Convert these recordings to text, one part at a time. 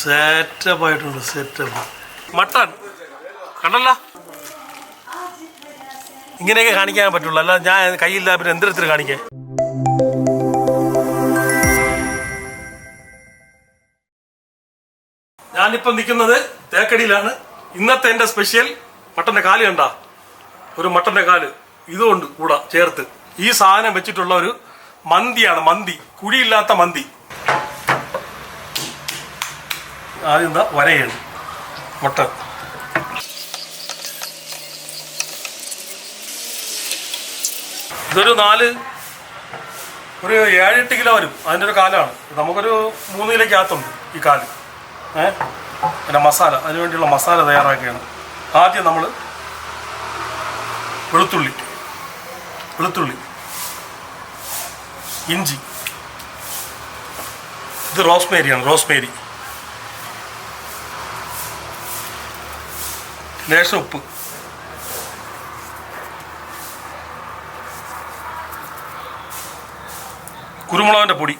Setup ആയിട്ടുണ്ട് setup mutton കണ്ടല്ല? ഇങ്ങനെയൊക്കെ കാണിക്കാൻ പറ്റുള്ളൂ. അല്ല ഞാൻ കയ്യില്ല പിന്നെ എന്തെടുത്തിട്ട് കാണിക്കാൻ? ഞാനിപ്പം നിൽക്കുന്നത് തേക്കടിയിലാണ്. ഇന്നത്തെ എന്റെ സ്പെഷ്യൽ മട്ടന്റെ കാൽ കണ്ട? ഒരു മട്ടന്റെ കാൽ ഇതുകൊണ്ട് കൂടാ ചേർത്ത്. ഈ സാധനം വെച്ചിട്ടുള്ള ഒരു മന്തിയാണ് മന്തി. കുഴിയില്ലാത്ത മന്തി. ആദ്യം എന്താ വരയാണ്. മുട്ട. ഇതൊരു നാല് ഒരു ഏഴെട്ട് കിലോ വരും. അതിന്റെ ഒരു കാലാണ്. നമുക്കൊരു മൂന്ന് കിലോയ്ക്കകത്തുണ്ട് ഈ കാൽ. ഏ? പിന്നെ മസാല. അതിന് വേണ്ടിയുള്ള മസാല തയ്യാറാക്കുകയാണ് ആദ്യം നമ്മൾ വെളുത്തുള്ളി വെളുത്തുള്ളി ഇഞ്ചി. ഇത് റോസ്മേരിയാണ് റോസ്മേരി. ലേശം ഉപ്പ്. കുരുമുളകിന്റെ പൊടി.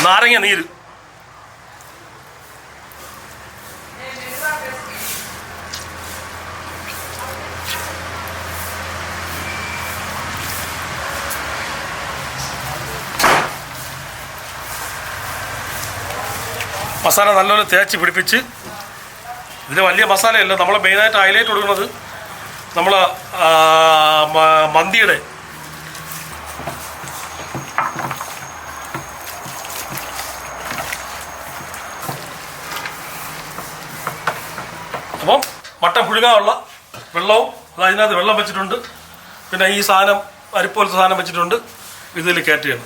നാരങ്ങ നീര്. മസാല നല്ലപോലെ തേച്ച് പിടിപ്പിച്ച് ഇതിന് വലിയ മസാലയല്ല നമ്മൾ മെയിനായിട്ട് ഹൈലൈറ്റ് കൊടുക്കുന്നത് നമ്മൾ മന്തിയുടെ അപ്പം മട്ടൻ പുഴുകാനുള്ള വെള്ളവും അത് അതിനകത്ത് വെള്ളം വെച്ചിട്ടുണ്ട്. പിന്നെ ഈ സാധനം അരിപ്പോലത്തെ സാധനം വെച്ചിട്ടുണ്ട്. ഇതിൽ കയറ്റുകയാണ്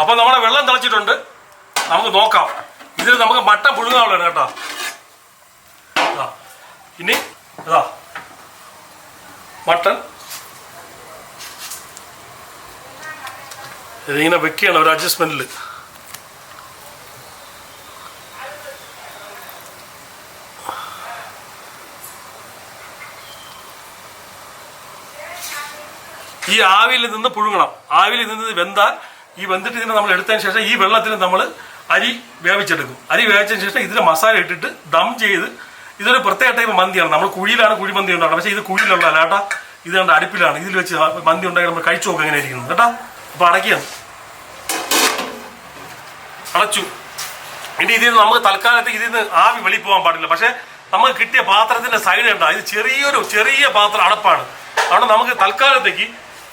അപ്പം നമ്മുടെ വെള്ളം തിളച്ചിട്ടുണ്ട്. നമുക്ക് നോക്കാം. ഇതിൽ നമുക്ക് മട്ട പുഴുകാനുള്ളതാണ് കേട്ടോ. ഇനി ഇതാ. മട്ടൻ. ഇതിങ്ങനെ വെക്കുകയാണ് ഒരു അഡ്ജസ്റ്റ്മെന്റിൽ ഈ ആവിയിൽ നിന്ന് പുഴുങ്ങണം. ആവിയിൽ നിന്ന് വെന്താൽ ഈ വെന്തിട്ട് ഇതിനെ നമ്മൾ എടുത്തതിന് ശേഷം ഈ വെള്ളത്തിൽ നമ്മൾ അരി വേവിച്ചെടുക്കും. അരി വേവിച്ചതിന് ശേഷം ഇതിൽ മസാല ഇട്ടിട്ട് ദം ചെയ്ത് ഇതൊരു പ്രത്യേക ടൈപ്പ് മന്തിയാണ്. നമ്മൾ കുഴിയിലാണ് കുഴിമന്തി ഉണ്ടാകുന്നത് പക്ഷേ ഇത് കുഴിയിലുള്ള കേട്ടാ ഇത് കണ്ട അടുപ്പിലാണ്. ഇതിൽ വെച്ച് മന്തി ഉണ്ടാക്കി നമ്മൾ കഴിച്ചു നോക്കുക എങ്ങനെ ഇരിക്കുന്നത് കേട്ടാ? അപ്പം അടയ്ക്കുകയാണ് അടച്ചു. ഇനി ഇതിൽ നിന്ന് നമുക്ക് തൽക്കാലത്ത് ഇതിൽ നിന്ന് ആവി വെളി പോകാൻ പാടില്ല. പക്ഷേ നമുക്ക് കിട്ടിയ പാത്രത്തിന്റെ സൈഡ് ഉണ്ടാ ഇത് ചെറിയൊരു ചെറിയ പാത്രം അടപ്പാണ്. അതുകൊണ്ട് നമുക്ക് തൽക്കാലത്തേക്ക്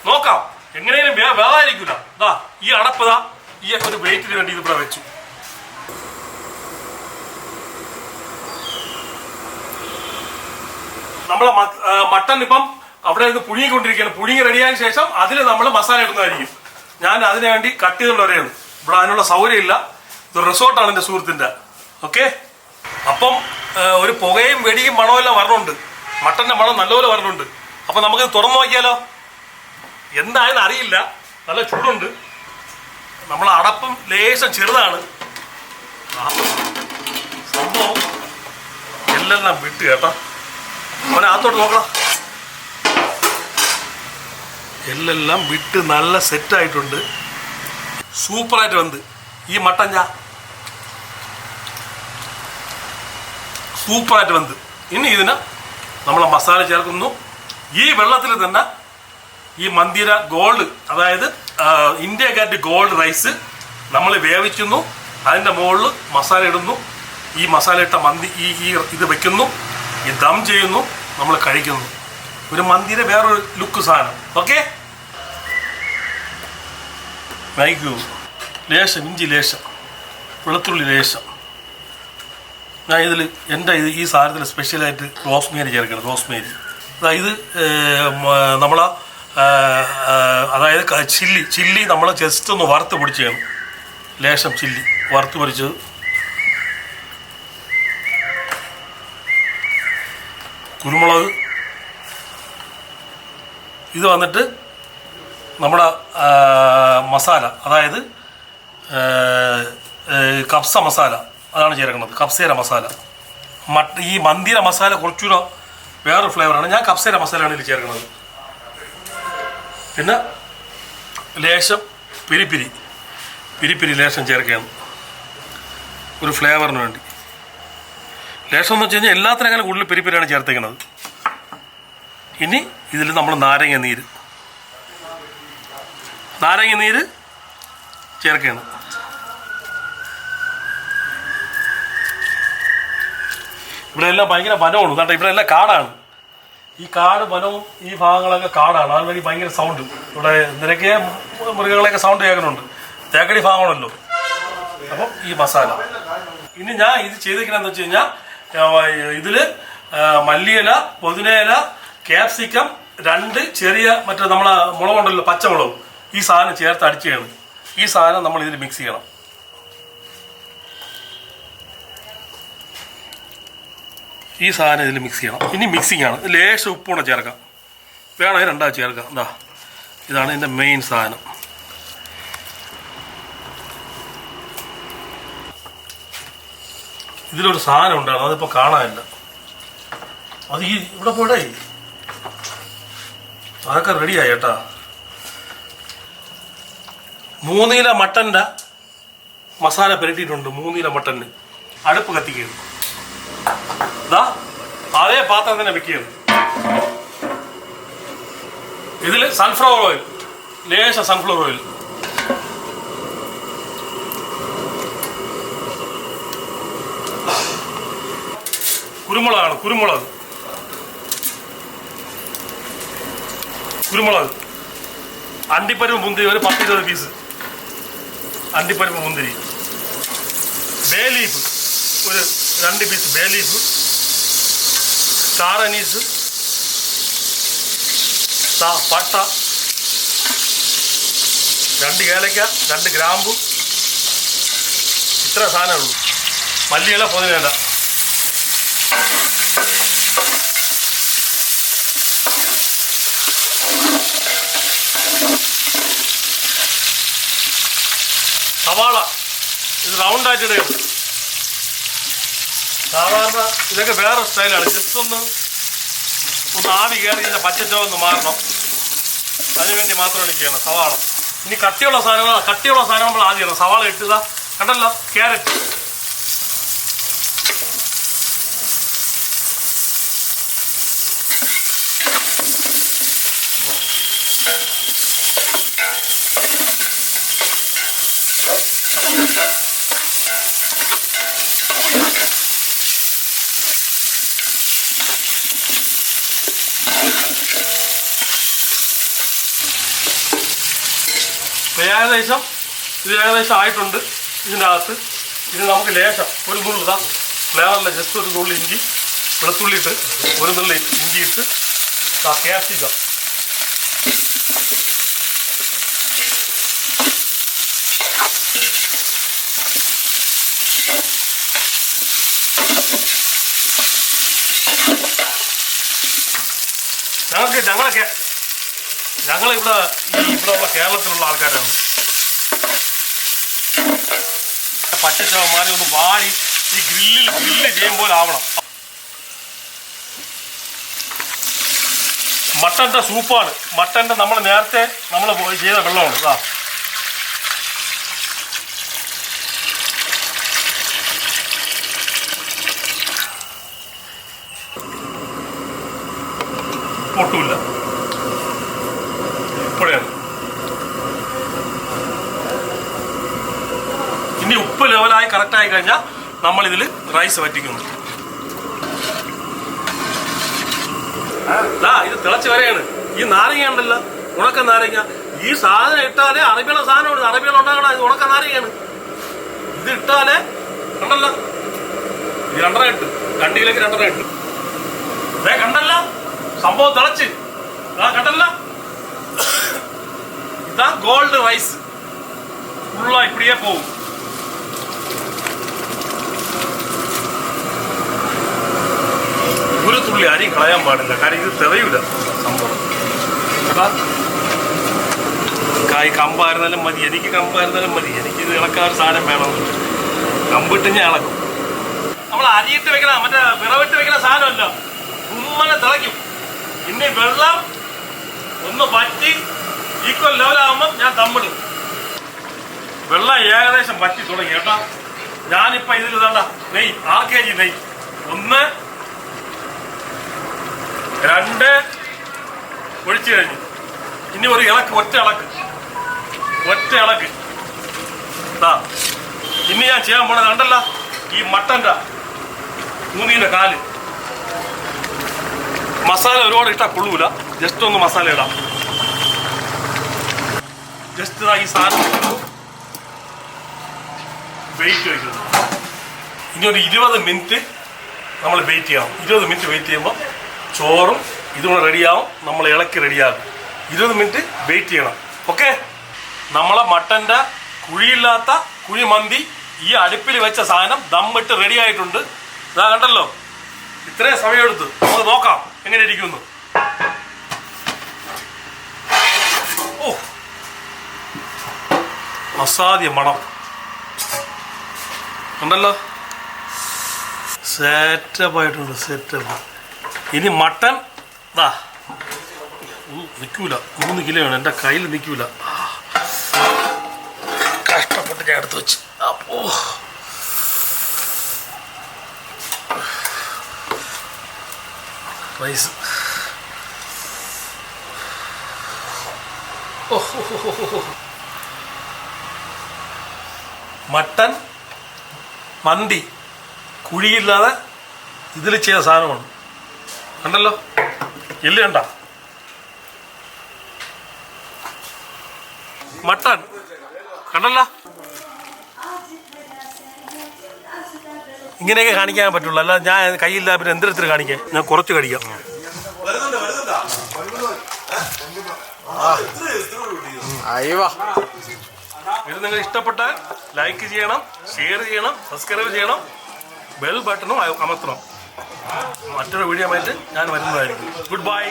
നോക്കാം. എങ്ങനെയും വേ വേദായിരിക്കില്ല ഇതാ ഈ അടപ്പ് ഈ ഒരു വെയിറ്റിന് വേണ്ടി ഇത് ഇവിടെ വെച്ചു. നമ്മളെ മട്ടൺ ഇപ്പം അവിടെ ഇത് പുഴുങ്ങിക്കൊണ്ടിരിക്കുകയാണ്. പുഴുങ്ങി റെഡിയായ ശേഷം അതിൽ നമ്മൾ മസാല ഇടുന്നതായിരിക്കും. ഞാൻ അതിനു വേണ്ടി കട്ട് ചെയ്തുകൊണ്ട് വരെയാണ് ഇവിടെ അതിനുള്ള സൗകര്യമില്ല. ഇത് റിസോർട്ടാണ് എന്റെ സുഹൃത്തിന്റെ ഓക്കെ? അപ്പം ഒരു പുകയും വെടിയും മണമെല്ലാം വരണുണ്ട്. മട്ടന്റെ മണം നല്ലപോലെ വരണുണ്ട്. അപ്പം നമുക്കിത് തുറന്നു നോക്കിയാലോ? എന്തായെന്ന് അറിയില്ല. നല്ല ചൂടുണ്ട്. നമ്മൾ അടപ്പം ലേശം ചെറുതാണ്. സംഭവം എല്ലാം വിട്ട് കേട്ടോ. മോനെ അകത്തോട്ട് നോക്കണം എല്ലാം വിട്ട് നല്ല സെറ്റായിട്ടുണ്ട് സൂപ്പറായിട്ട് വന്ന് ഈ മട്ടൻ ഞാ സൂപ്പറായിട്ട് വന്ന് ഇനി ഇതിന് നമ്മൾ മസാല ചേർക്കുന്നു. ഈ വെള്ളത്തിൽ തന്നെ ഈ മന്ദിര ഗോൾഡ് അതായത് ഇന്ത്യ ഗാറ്റ് ഗോൾഡ് റൈസ് നമ്മൾ വേവിക്കുന്നു. അതിന്റെ മുകളിൽ മസാല ഇടുന്നു. ഈ മസാല ഇട്ട മന്തി ഈ ഈ ഇത് വെക്കുന്നു. ഈ ദം ചെയ്യുന്നു നമ്മൾ കഴിക്കുന്നു. ഒരു മന്തിയുടെ വേറൊരു ലുക്ക് സാധനം. ഓക്കെ വൈകൂ ലേശം ഇഞ്ചി ലേശം വെളുത്തുള്ളി ലേശം. ഞാൻ ഇതിൽ എന്റെ ഇത് ഈ സാധനത്തിൽ സ്പെഷ്യലായിട്ട് റോസ്മേരി ചേർക്കണം റോസ്മേരി അതായത് നമ്മൾ അതായത് ചില്ലി ചില്ലി നമ്മൾ ജസ്റ്റ് ഒന്ന് വറുത്ത് പൊടിച്ചാണ് ലേശം ചില്ലി വറുത്ത് പൊടിച്ചത് കുരുമുളക്. ഇത് വന്നിട്ട് നമ്മുടെ മസാല അതായത് കപ്സ മസാല അതാണ് ചേർക്കുന്നത് കപ്സേര മസാല. മട്ട ഈ മന്തിര മസാല കുറച്ചുകൂടെ വേറൊരു ഫ്ലേവറാണ്. ഞാൻ കപ്സേര മസാലയാണ് ഇതിൽ ചേർക്കുന്നത്. പിന്നെ ലേശം പിരിപ്പിരി പിരിപ്പിരി ലേശം ചേർക്കുകയാണ്. ഒരു ഫ്ലേവറിന് വേണ്ടി. ലേശം എന്ന് വെച്ച് കഴിഞ്ഞാൽ എല്ലാത്തിനേക്കാളും കൂടുതൽ പിരിപ്പിരിയാണ് ചേർത്തേക്കുന്നത് ഇനി ഇതിൽ നമ്മൾ നാരങ്ങ നീര്. നാരങ്ങ നീര് ചേർക്കുകയാണ് ഇവിടെ എല്ലാം ഭയങ്കര വനമാണ്. കേട്ടോ ഇവിടെ എല്ലാം കാടാണ്. ഈ കാട് വനവും ഈ ഭാഗങ്ങളൊക്കെ കാടാണ്. അതുവഴി ഭയങ്കര സൗണ്ട് ഇവിടെ നിരക്കിയ മൃഗങ്ങളെയൊക്കെ സൗണ്ട് കേൾക്കുന്നുണ്ട്. തേക്കടി ഭാഗമാണല്ലോ. അപ്പം ഈ മസാല. ഇനി ഞാൻ ഇത് ചെയ്തിരിക്കണമെന്ന് വെച്ച് കഴിഞ്ഞാൽ ഇതിൽ മല്ലിയില പുതിനയില ക്യാപ്സിക്കം രണ്ട് ചെറിയ മറ്റേ നമ്മളെ മുളകുണ്ടല്ലോ പച്ചമുളക്. ഈ സാധനം ചേർത്ത് അടിക്കുകയാണ് ഈ സാധനം നമ്മൾ ഇതിൽ മിക്സ് ചെയ്യണം. ഈ സാധനം ഇതിൽ മിക്സ് ചെയ്യണം. ഇനി മിക്സിങ്ങാണ് ആണ്. ലേശം ഉപ്പൂടെ ചേർക്കാം. വേണമെങ്കിൽ രണ്ടാ ചേർക്കാം. എന്താ ഇതാണ് ഇതിന്റെ മെയിൻ സാധനം. ഇതിലൊരു സാധനം ഉണ്ടായിരുന്നു. അതിപ്പോൾ കാണാനില്ല. അത് ഈ ഇവിടെ പോടേ അതൊക്കെ റെഡിയായി കേട്ടാ. മൂന്നില മട്ടന്റെ മസാല പുരട്ടിയിട്ടുണ്ട്. മൂന്നില മട്ടന്. അടുപ്പ് കത്തിക്കുന്നു ദാ അതേ പാത്രം തന്നെ വെക്കുകയാണ്. ഇതിൽ സൺഫ്ലവർ ഓയിൽ ലേശ സൺഫ്ലവർ ഓയിൽ കുരുമുളകാണ് കുരുമുളക്. കുരുമുളക്. അണ്ടിപ്പരിപ്പ് മുന്തിരി ഒരു പത്ത് ഇരുപത് പീസ് അണ്ടിപ്പരിപ്പ് മുന്തിരി. ബേ ലീഫ് ഒരു രണ്ട് piece bay leaf. Star anise. പട്ട. രണ്ട് ഏലക്ക രണ്ട് ഗ്രാമ്പു. ഇത്ര സാധനമേ മല്ലിയില പൊതിനേല സവാള. ഇത് റൗണ്ടായിട്ട് ഇടുകയാണ് സാധാരണ ഇതൊക്കെ വേറെ സ്റ്റൈലാണ് ജസ്റ്റ് ഒന്ന് ഒന്ന് ആവി കയറി ഇതിന്റെ പച്ചച്ചോ ഒന്ന് മാറണം. അതിനുവേണ്ടി മാത്രമാണ് ചെയ്യണം സവാള. ഇനി കട്ടിയുള്ള സാധനങ്ങൾ കട്ടിയുള്ള സാധനം നമ്മൾ ആദ്യം സവാള ഇട്ടുക കണ്ടല്ലോ? ക്യാരറ്റ് ഇപ്പൊ ഏകദേശം ഇത് ഏകദേശം ആയിട്ടുണ്ട്. ഇതിന്റെ അകത്ത് ഇത് നമുക്ക് ലേശം ഒരു നുള്ളു ഇതാ. ഫ്ലേവറിലെ ജസ്റ്റ് ഒരു നുള്ളി ഇഞ്ചി വെളുത്തുള്ളി ഇട്ട് ഒരു നുള്ളി ഇഞ്ചി ഇട്ട് ക്യാപ്സിക്കം ഞങ്ങൾക്ക് ഞങ്ങളൊക്കെ ഞങ്ങളിവിടെ ഇവിടെ ഉള്ള കേരളത്തിലുള്ള ആൾക്കാരാണ്. മാറി ഒന്ന് വാടി ഈ ഗ്രില്ലിൽ ഗ്രില്ല് ചെയ്യുമ്പോൾ ആവണം. മട്ടന്റെ സൂപ്പാണ്. മട്ടന്റെ നമ്മൾ നേരത്തെ നമ്മൾ ചെയ്ത വെള്ളമാണ്. ഇതാ പൊട്ടുമില്ല ഇപ്പോഴാണ് ഇനി ഉപ്പ് ലെവലായി കറക്റ്റ് ആയി കഴിഞ്ഞാൽ നമ്മൾ ഇതിൽ റൈസ് വറ്റിക്കുന്നു ഇത് തിളച്ച് വരെയാണ്. ഈ നാരങ്ങ ഉണ്ടല്ലോ ഉണക്ക നാരങ്ങ. ഈ സാധനം ഇട്ടാലേ അറബിയുള്ള സാധനമാണ് അറബികൾ ഉണ്ടാകണ ഇത് ഉണക്ക നാരങ്ങയാണ്. ഇത് ഇട്ടാലേ കണ്ടല്ലോ? ഇത് രണ്ടര ഇട്ട്. രണ്ട് കിലോക്ക് രണ്ടര ഇട്ട്. അതേ കണ്ടല്ല? സംഭവം തിളച്ച്. ആ കണ്ടല്ല? ഇതാ ഗോൾഡ് റൈസ് ഫുള്ള ഇപ്പടിയേ പോവും. കളയാൻ പാടില്ല. കാര്യം ഇത് തെളിയൂല സംഭവം. കായ് കമ്പായിരുന്നാലും മതി എനിക്ക് കമ്പായിരുന്നാലും മതി. എനിക്ക് ഇത് ഇളക്കാൻ ഒരു സാധനം വേണം. കമ്പിട്ട് ഞാൻ ഇളക്കും. നമ്മൾ അരിയിട്ട് വെക്കണ മറ്റേ വിറവിട്ട് വെക്കണ സാധനമല്ല. ഉമ്മനെ തിളയ്ക്കും. പിന്നെ വെള്ളം ഒന്ന് വറ്റി ഈക്വൽ ലെവലാകുമ്പോൾ ഞാൻ തമ്മിടും. വെള്ളം ഏകദേശം വറ്റി തുടങ്ങി കേട്ടോ. ഞാനിപ്പോ ഇതിൽ ഇതണ്ട നെയ് ആർ കെ ജി നെയ് ഒന്ന് രണ്ട്. ഒഴിച്ചു കഴിഞ്ഞു. ഇനി ഒരു ഇളക്ക് ഒറ്റ ഇളക്ക്. ഒറ്റ ഇളക്ക്. ഇനി ഞാൻ ചെയ്യാൻ പോണത് കണ്ടല്ല ഈ മട്ടന്റെ മൂന്നീന്റെ കാൽ. മസാല ഒരുപാട് ഇട്ടാൽ കൊള്ളൂല. ജസ്റ്റ് ഒന്ന് മസാല ഇടാം. ജസ്റ്റ് ഈ സാധനം വെയിറ്റ് വയ്ക്കുന്നു ഇനി ഒരു ഇരുപത് മിനിറ്റ് നമ്മൾ വെയിറ്റ് ചെയ്യാം. ഇരുപത് മിനിറ്റ് വെയിറ്റ് ചെയ്യുമ്പോൾ ചോറും ഇതുകൂടെ റെഡിയാവും. നമ്മൾ ഇളക്കി റെഡിയാകും ഇരുപത് മിനിറ്റ് വെയിറ്റ് ചെയ്യണം. ഓക്കെ നമ്മളെ മട്ടന്റെ കുഴിയില്ലാത്ത കുഴി മന്തി ഈ അടുപ്പിൽ വെച്ച സാധനം ദമ്മിട്ട് റെഡി ആയിട്ടുണ്ട്. ഇതാ കണ്ടല്ലോ? ഇത്രയും സമയമെടുത്ത്. നമുക്ക് നോക്കാം എങ്ങനെ ഇരിക്കുന്നു. ഓ. അസാധ്യ മണം. ഉണ്ടല്ലോ സെറ്റപ്പ് ആയിട്ടുണ്ട് സെറ്റപ്പ് ഇനി മട്ടൻ ദാ നിൽക്കൂല മൂന്ന് കിലോയാണ് എന്റെ കയ്യിൽ നിൽക്കൂല കഷ്ടപ്പെട്ട് ഞാൻ എടുത്ത് വെച്ച്. അപ്പോ റൈസ്. മട്ടൻ മന്തി കുഴിയില്ലാതെ ഇതിൽ ചെയ്ത സാധനമാണ്. കണ്ടല്ലോ? എല്ല് കണ്ട? മട്ടൻ കണ്ടല്ലോ? ഇങ്ങനെയൊക്കെ കാണിക്കാൻ പറ്റുള്ളൂ. അല്ല ഞാൻ കയ്യില്ല പിന്നെ എന്തിനത്തിൽ കാണിക്കാൻ ഞാൻ കുറച്ച് കഴിക്കാം. ഇത് നിങ്ങൾ ഇഷ്ടപ്പെട്ടാൽ ലൈക്ക് ചെയ്യണം ഷെയർ ചെയ്യണം സബ്സ്ക്രൈബ് ചെയ്യണം ബെൽ ബട്ടണും അമർത്തണം. മറ്റൊരു വീഡിയോ ആയിട്ട് ഞാൻ വരുന്നതായിരിക്കും. Good bye